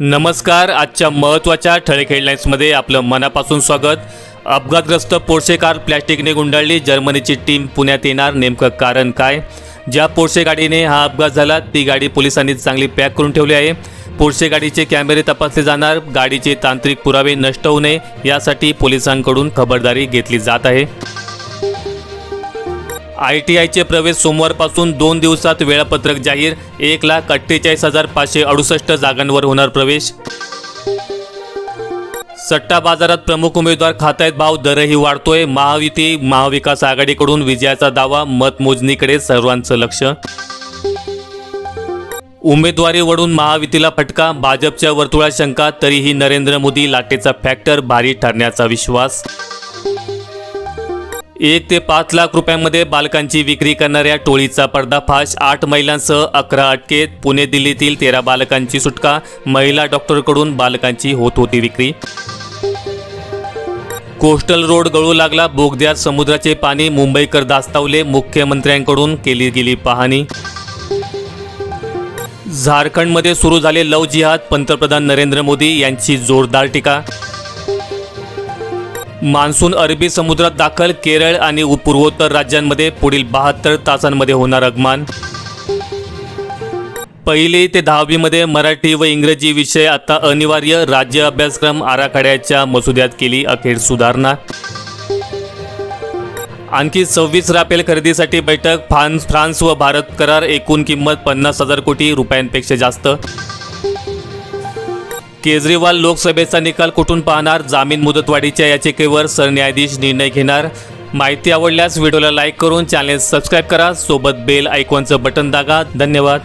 नमस्कार आजच्या महत्त्वाच्या ठळक हेडलाईन्समध्ये आपलं मनापासून स्वागत. अपघातग्रस्त पोर्शे कार प्लॅस्टिकने गुंडाळली. जर्मनीची टीम पुण्यात येणार. नेमकं कारण काय? ज्या पोर्शे गाडीने हा अपघात झाला ती गाडी पोलिसांनी चांगली पॅक करून ठेवली आहे. पोर्शे गाडीचे कॅमेरे तपासले जाणार. गाडीचे तांत्रिक पुरावे नष्ट होऊ नये यासाठी पोलिसांकडून खबरदारी घेतली जात आहे. आय टी आयचे प्रवेश सोमवारपासून दोन दिवसात वेळापत्रक जाहीर एक लाख अठ्ठेचाळीस हजार पाचशे अडुसष्ट जागांवर होणार प्रवेश. सट्टा बाजारात प्रमुख उमेदवार खातायत भाव दरही वाढतोय. महायुती महाविकास आघाडीकडून विजयाचा दावा मतमोजणीकडे सर्वांचं लक्ष. उमेदवारी वडून महायुतीला फटका भाजपच्या वर्तुळात शंका तरीही नरेंद्र मोदी लाटेचा फॅक्टर भारी ठरण्याचा विश्वास. एक ते पाच लाख रुपयांमध्ये बालकांची विक्री करणाऱ्या टोळीचा पर्दाफाश आठ महिलांसह अकरा अटकेत. पुणे दिल्लीतील तेरा बालकांची सुटका. महिला डॉक्टरकडून बालकांची होत होती विक्री. कोस्टल रोड गळू लागला. बोगद्यात समुद्राचे पाणी मुंबईकर दास्तावले मुख्यमंत्र्यांकडून केली गेली पाहणी. झारखंडमध्ये सुरू झाले लव जिहाद. पंतप्रधान नरेंद्र मोदी यांची जोरदार टीका. मान्सून अरबी समुद्रात दाखल केरळ आणि पूर्वोत्तर राज्यांमध्ये पुढील बहात्तर तासांमध्ये होणार आगमान. पहिली ते दहावीमध्ये मराठी व इंग्रजी विषय आता अनिवार्य. राज्य अभ्यासक्रम आराखड्याच्या मसुद्यात केली अखेर सुधारणा. आणखी सव्वीस राफेल खरेदीसाठी बैठक. फ्रान्स फ्रान्स व भारत करार एकूण किंमत पन्नास हजार कोटी रुपयांपेक्षा जास्त. केजरीवाल लोकसभेचा निकाल कुठून पाहणार? जामीन मुदतवाढीच्या याचिकेवर सरन्यायाधीश निर्णय घेणार? माहिती आवडल्यास व्हिडिओला लाईक करून चॅनेल सबस्क्राईब करा. सोबत बेल आयकॉनचं बटन दागा धन्यवाद.